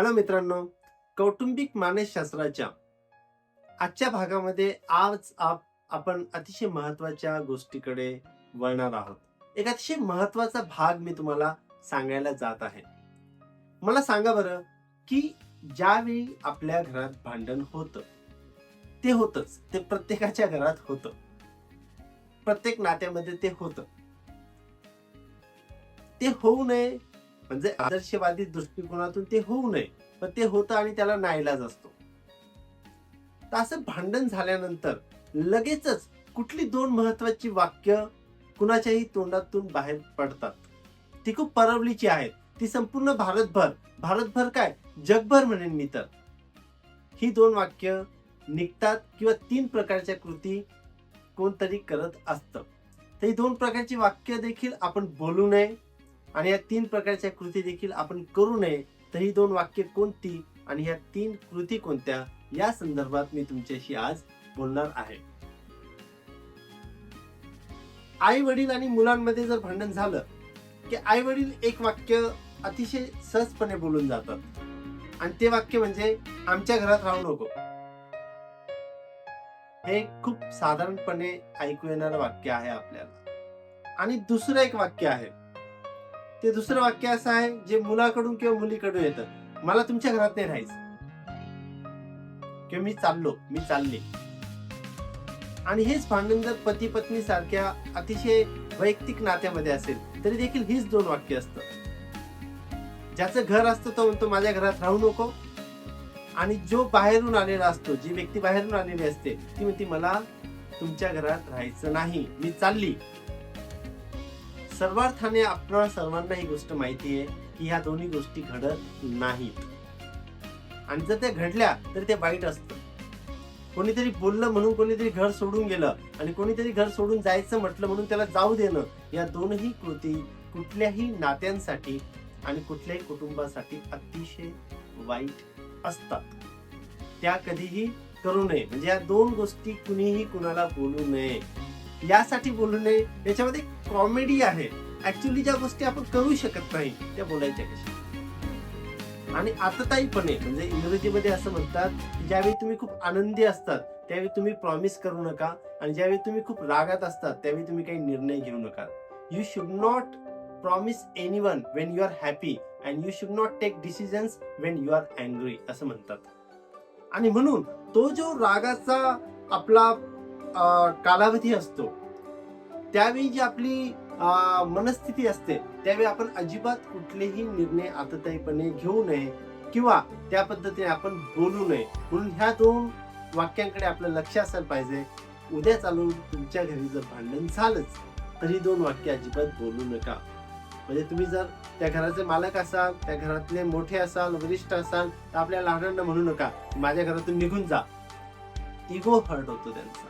Hello मित्रांनो कौटुंबिक मानसशास्त्राच्या आजच्या भागामध्ये आज आप आपण अतिशय महत्त्वाच्या गोष्टीकडे वळणार आहोत. एक अतिशय महत्त्वाचा भाग मी तुम्हाला सांगायला जात आहे. मला सांगा बरं की ज्यावेळी आपल्या घरात भांडण होतं ते होतच ते प्रत्येकाच्या घरात होतं. प्रत्येक नात्यामध्ये ते होतं. ते होऊ नये म्हणजे आदर्शवादी दृष्टिकोनातून ते होऊ नये पण ते होतं आणि त्याला नाईलाज असतो. तर असं भांडण झाल्यानंतर लगेचच कुठली दोन महत्वाची वाक्य कुणाच्याही तोंडातून बाहेर पडतात? ती खूप परवलीची आहेत. ती संपूर्ण भारतभर भारतभर काय? जगभर म्हणेन मी तर. ही दोन वाक्य निघतात किंवा तीन प्रकारच्या कृती कोणतरी करत असतं. तर ही दोन प्रकारची वाक्य देखील आपण बोलू नये. आणि या तीन प्रकारच्या कृती देखील आपण करू नये तर ही दोन वाक्य कोणती आणि ह्या तीन कृती कोणत्या या संदर्भात मी तुमच्याशी आज बोलणार आहे. आई वडील आणि मुलांमध्ये जर भांडण झालं की आई वडील एक वाक्य अतिशय सहजपणे बोलून जातात. आणि ते वाक्य म्हणजे आमच्या घरात राहू नको. हे खूप साधारणपणे ऐकू येणारं वाक्य आहे आपल्याला. आणि दुसरं एक वाक्य आहे ते दुसरं वाक्य असं आहे जे मुलाकडून किंवा मुलीकडून येतं. मला तुमच्या घरात नाही राहायचं. किंवा मी चाललो मी चालले. आणि हेच भांडण जर पती पत्नी सारख्या अतिशय वैयक्तिक नात्यामध्ये असेल तरी देखील हीच दोन वाक्य असतं. ज्याचं घर असतं तो म्हणतो माझ्या घरात राहू नको. आणि जो बाहेरून आलेला असतो जी व्यक्ती बाहेरून आलेली असते ती म्हणते मला तुमच्या घरात राहायचं नाही. मी चालली. सर्वार्थाने आपल्या सर्वांना ही गोष्ट माहिती आहे की ह्या दोन्ही गोष्टी घडत नाहीत. आणि जर त्या घडल्या तर ते वाईट असतं. कोणीतरी बोललं म्हणून कोणीतरी घर सोडून गेलं आणि कोणीतरी घर सोडून जायचं म्हटलं म्हणून त्याला जाऊ देणं या दोनही कृती कुठल्याही नात्यांसाठी आणि कुठल्याही कुटुंबासाठी अतिशय वाईट असतात. त्या कधीही करू नये. म्हणजे या दोन गोष्टी कुणीही कुणाला बोलू नये. यासाठी बोलू नये याच्यामध्ये कॉमेडी आहे. ऍक्च्युली ज्या गोष्टी आपण करू शकत नाही त्या बोलायच्या कशा? आणि आहे म्हणजे इंग्रजीमध्ये असं म्हणतात की ज्यावेळी तुम्ही खूप आनंदी असतात त्यावेळी तुम्ही प्रॉमिस करू नका. आणि ज्यावेळी तुम्ही खूप रागात असतात त्यावेळी तुम्ही काही निर्णय घेऊ नका. You should not promise anyone when you are happy and you should not take decisions when you are angry असं म्हणतात. आणि म्हणून तो जो रागाचा आपला कालावधी असतो. त्यावेळी जी आपली मनस्थिती असते त्यावेळी आपण अजिबात कुठलेही निर्णय आततायीपणे घेऊ नये किंवा त्या पद्धतीने आपण बोलू नये. म्हणून ह्या दोन वाक्यांकडे आपलं लक्ष असायला पाहिजे. उद्या चालून तुमच्या घरी जर भांडण झालंच तरी दोन वाक्य अजिबात बोलू नका. म्हणजे तुम्ही जर त्या घराचे मालक असाल त्या घरातले मोठे असाल वरिष्ठ असाल तर आपल्या लहानांना म्हणू नका. माझ्या घरातून निघून जा. इगो हर्ट होतो त्यांचा.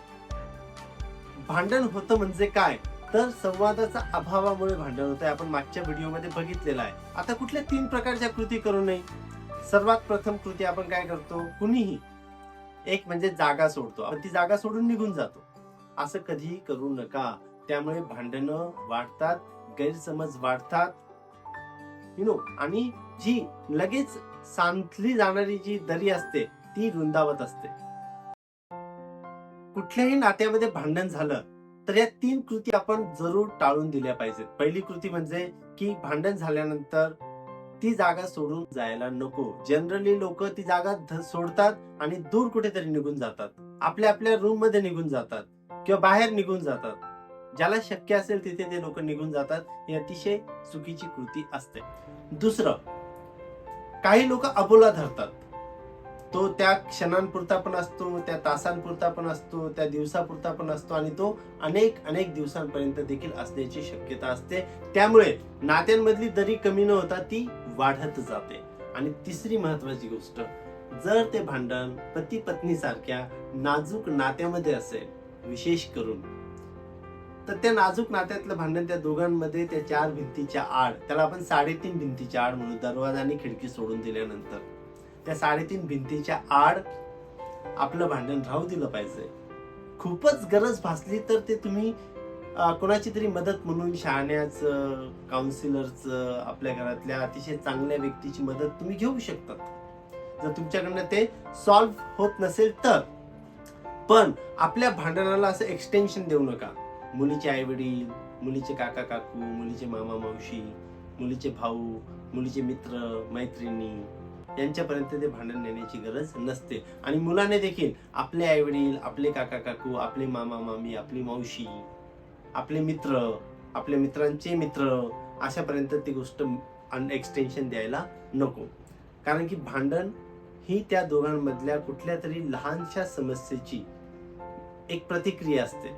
भांडण होतं म्हणजे काय? तर संवादाचा अभावामुळे भांडण होतं आपण मागच्या व्हिडिओमध्ये बघितलेलं आहे. आता कुठल्या तीन प्रकारच्या कृती करू नये? सर्वात प्रथम कृती आपण काय करतो? कुणीही एक म्हणजे जागा सोडतो. आपण ती जागा सोडून निघून जातो. असं कधीही करू नका. त्यामुळे भांडणं वाढतात गैरसमज वाढतात. यु नो आणि जी लगेच सांधली जाणारी जी दरी असते ती रुंदावत असते. कुठल्याही नात्यामध्ये भांडण झालं तर या तीन कृती आपण जरूर टाळून दिल्या पाहिजेत. पहिली कृती म्हणजे की भांडण झाल्यानंतर ती जागा सोडून जायला नको. जनरली लोक ती जागा सोडतात आणि दूर कुठेतरी निघून जातात. आपल्या आपल्या रूममध्ये निघून जातात किंवा बाहेर निघून जातात. ज्याला शक्य असेल तिथे ते लोक निघून जातात. ही अतिशय चुकीची कृती असते. दुसरं काही लोक अबोला धरतात. तो त्या क्षणांपुरता पण असतो त्या तासांपुरता पण असतो त्या दिवसापुरता पण असतो आणि तो अनेक अनेक दिवसांपर्यंत देखील असण्याची शक्यता असते. त्यामुळे नात्यांमधली दरी कमी न होता ती वाढत जाते. आणि तिसरी महत्वाची गोष्ट जर ते भांडण पती पत्नी सारख्या नाजूक नात्यामध्ये असेल विशेष करून तर त्या नाजूक नात्यातलं भांडण त्या दोघांमध्ये त्या चार भिंतीच्या आड त्याला आपण साडेतीन भिंतीच्या आड म्हणून दरवाजा आणि खिडकी सोडून दिल्यानंतर त्या साडेतीन भिंतीच्या आड आपलं भांडण राहू दिलं पाहिजे. खूपच गरज भासली तर ते तुम्ही कोणाची तरी मदत म्हणून शहाण्याचं काउन्सिलरचं आपल्या घरातल्या अतिशय चांगल्या व्यक्तीची मदत तुम्ही घेऊ शकतात. जर तुमच्याकडनं ते सॉल्व्ह होत नसेल तर. पण आपल्या भांडणाला असं एक्सटेन्शन देऊ नका. मुलीचे आई वडील मुलीचे काका काकू मुलीचे मामा मावशी मुलीचे भाऊ मुलीचे मित्र मैत्रिणी यांच्यापर्यंत ते भांडण नेण्याची गरज नसते. आणि मुलाने देखील आपले आई वडील आपले काका काकू आपले मामा मामी आपली मावशी आपले मित्र आपल्या मित्रांचे मित्र अशापर्यंत ती गोष्ट एक्सटेन्शन द्यायला नको. कारण की भांडण ही त्या दोघांमधल्या कुठल्या तरी लहानशा समस्येची एक प्रतिक्रिया असते.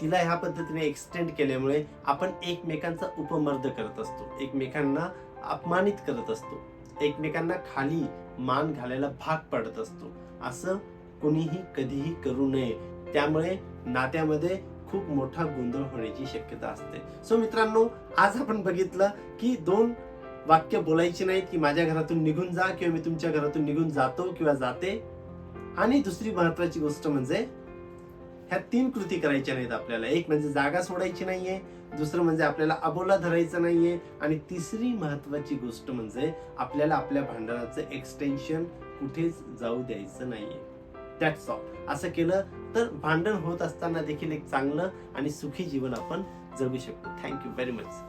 तिला ह्या पद्धतीने एक्सटेंड केल्यामुळे आपण एकमेकांचा उपमर्द करत असतो. एकमेकांना अपमानित करत असतो. एकमेकांना खाली मान घालायला भाग पडत असतो. असं कोणीही कधीही करू नये. त्यामुळे नात्यामध्ये खूप मोठा गोंधळ होण्याची शक्यता असते. सो मित्रांनो आज आपण बघितलं की दोन वाक्य बोलायची नाहीत की माझ्या घरातून निघून जा किंवा मी तुमच्या घरातून निघून जातो किंवा जाते. आणि दुसरी महत्वाची गोष्ट म्हणजे ह्या तीन कृती करायच्या नाहीत आपल्याला. एक म्हणजे जागा सोडायची नाहीये दुसरं म्हणजे आपल्याला अबोला धरायचं नाहीये आणि तिसरी महत्वाची गोष्ट म्हणजे आपल्याला आपल्या भांडणाचं एक्सटेन्शन कुठेच जाऊ द्यायचं नाहीये. दॅट्स ऑल असं केलं तर भांडण होत असताना देखील एक चांगलं आणि सुखी जीवन आपण जगू शकतो. Thank you very much